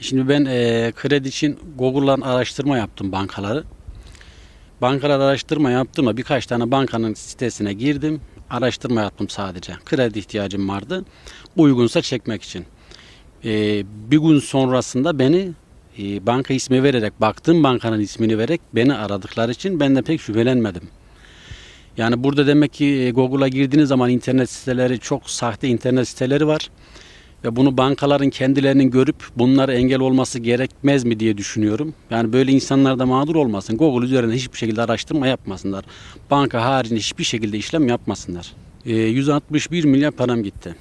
Şimdi ben e, kredi için Google'dan araştırma yaptım bankaları. Bankalar araştırma yaptım da birkaç tane bankanın sitesine girdim. Araştırma yaptım sadece. Kredi ihtiyacım vardı. Uygunsa çekmek için. E, bir gün sonrasında beni e, banka ismi vererek, baktığım bankanın ismini vererek beni aradıkları için ben de pek şüphelenmedim. Yani burada demek ki e, Google'a girdiğiniz zaman internet siteleri çok sahte internet siteleri var. Ve bunu bankaların kendilerinin görüp bunlara engel olması gerekmez mi diye düşünüyorum. Yani böyle insanlar da mağdur olmasın. Google üzerinde hiçbir şekilde araştırma yapmasınlar. Banka haricinde hiçbir şekilde işlem yapmasınlar. E, 161 milyar param gitti.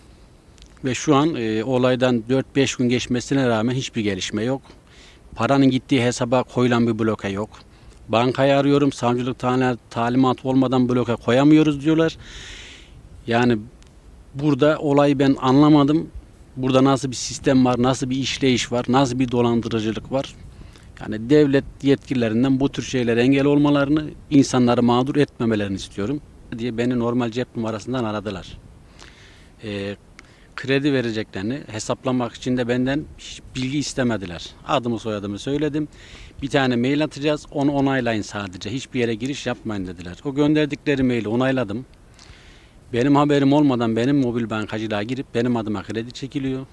Ve şu an e, olaydan 4-5 gün geçmesine rağmen hiçbir gelişme yok. Paranın gittiği hesaba koyulan bir bloke yok. Bankayı arıyorum. Savcılık tane talimatı olmadan bloke koyamıyoruz diyorlar. Yani burada olayı ben anlamadım. Burada nasıl bir sistem var, nasıl bir işleyiş var, nasıl bir dolandırıcılık var. Yani devlet yetkililerinden bu tür şeylere engel olmalarını, insanları mağdur etmemelerini istiyorum diye beni normal cep numarasından aradılar. Ee, kredi vereceklerini hesaplamak için de benden bilgi istemediler. Adımı soyadımı söyledim. Bir tane mail atacağız. Onu onaylayın sadece. Hiçbir yere giriş yapmayın dediler. O gönderdikleri maili onayladım. Benim haberim olmadan benim mobil bankacılığa girip benim adıma kredi çekiliyor.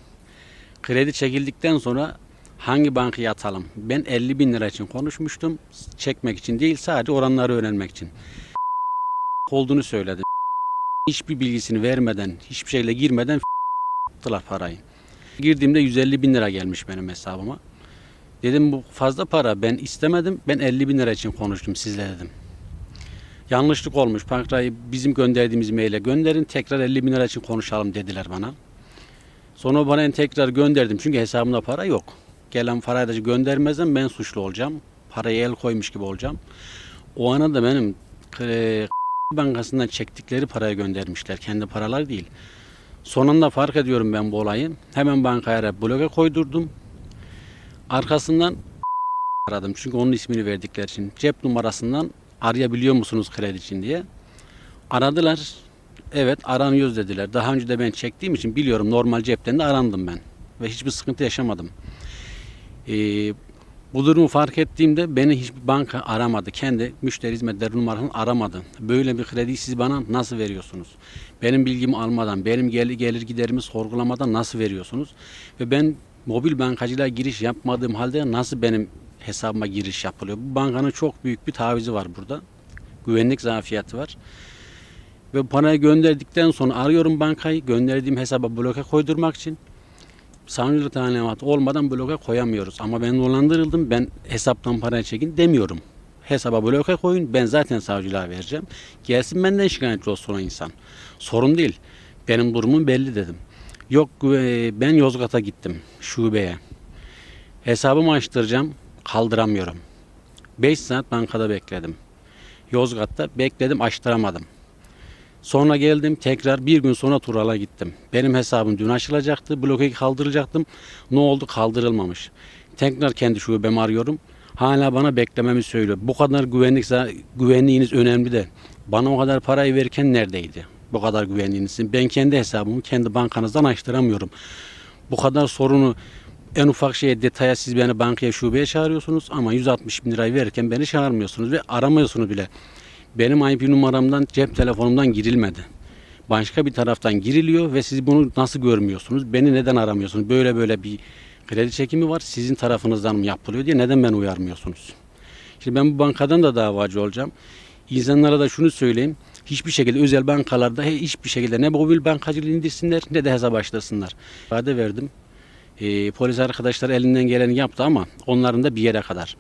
Kredi çekildikten sonra hangi bankaya atalım? Ben 50 bin lira için konuşmuştum. Çekmek için değil sadece oranları öğrenmek için. Olduğunu söyledim. Hiçbir bilgisini vermeden, hiçbir şeyle girmeden attılar parayı. Girdiğimde 150 bin lira gelmiş benim hesabıma. Dedim bu fazla para ben istemedim. Ben 50 bin lira için konuştum sizle dedim. Yanlışlık olmuş. Parayı bizim gönderdiğimiz maile gönderin. Tekrar 50 bin lira için konuşalım dediler bana. Sonra bana tekrar gönderdim. Çünkü hesabımda para yok. Gelen parayı da göndermezsem ben suçlu olacağım. Parayı el koymuş gibi olacağım. O ana da benim e, bankasından çektikleri parayı göndermişler. Kendi paralar değil. Sonunda fark ediyorum ben bu olayı. Hemen bankaya bloke koydurdum. Arkasından aradım. Çünkü onun ismini verdikleri için. Cep numarasından arayabiliyor musunuz kredi için diye. Aradılar. Evet aranıyoruz dediler. Daha önce de ben çektiğim için biliyorum normal cepten de arandım ben. Ve hiçbir sıkıntı yaşamadım. Ee, bu durumu fark ettiğimde beni hiçbir banka aramadı. Kendi müşteri hizmetleri numarasını aramadı. Böyle bir krediyi siz bana nasıl veriyorsunuz? Benim bilgimi almadan, benim gelir, gelir giderimi sorgulamadan nasıl veriyorsunuz? Ve ben mobil bankacılığa giriş yapmadığım halde nasıl benim hesabıma giriş yapılıyor? Bu bankanın çok büyük bir tavizi var burada. Güvenlik zafiyeti var. Ve parayı gönderdikten sonra arıyorum bankayı. Gönderdiğim hesaba bloke koydurmak için. Savcılık talimatı olmadan bloke koyamıyoruz. Ama ben dolandırıldım. Ben hesaptan parayı çekin demiyorum. Hesaba bloke koyun. Ben zaten savcılığa vereceğim. Gelsin benden şikayetçi olsun o insan. Sorun değil. Benim durumum belli dedim. Yok e, ben Yozgat'a gittim şubeye. Hesabımı açtıracağım. Kaldıramıyorum. 5 saat bankada bekledim. Yozgat'ta bekledim açtıramadım. Sonra geldim tekrar bir gün sonra Tural'a gittim. Benim hesabım dün açılacaktı. Blokeyi kaldıracaktım. Ne oldu? Kaldırılmamış. Tekrar kendi şubemi arıyorum. Hala bana beklememi söylüyor. Bu kadar güvenlik güvenliğiniz önemli de bana o kadar parayı verirken neredeydi? Bu kadar güvenliğinizin. Ben kendi hesabımı kendi bankanızdan açtıramıyorum. Bu kadar sorunu en ufak şeye detaya siz beni bankaya şubeye çağırıyorsunuz ama 160 bin lirayı verirken beni çağırmıyorsunuz ve aramıyorsunuz bile. Benim IP numaramdan cep telefonumdan girilmedi. Başka bir taraftan giriliyor ve siz bunu nasıl görmüyorsunuz? Beni neden aramıyorsunuz? Böyle böyle bir kredi çekimi var. Sizin tarafınızdan mı yapılıyor diye neden beni uyarmıyorsunuz? Şimdi ben bu bankadan da davacı olacağım. İnsanlara da şunu söyleyeyim. Hiçbir şekilde özel bankalarda hiçbir şekilde ne mobil bankacılığı indirsinler ne de hesap açtırsınlar. İfade verdim. Ee, polis arkadaşlar elinden geleni yaptı ama onların da bir yere kadar.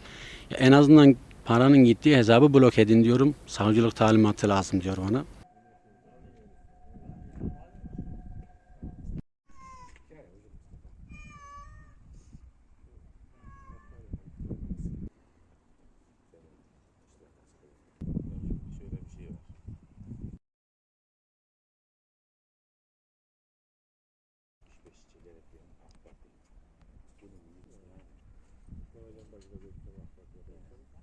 Ya en azından paranın gittiği hesabı blok edin diyorum. Savcılık talimatı lazım diyor bana. Şöyle bir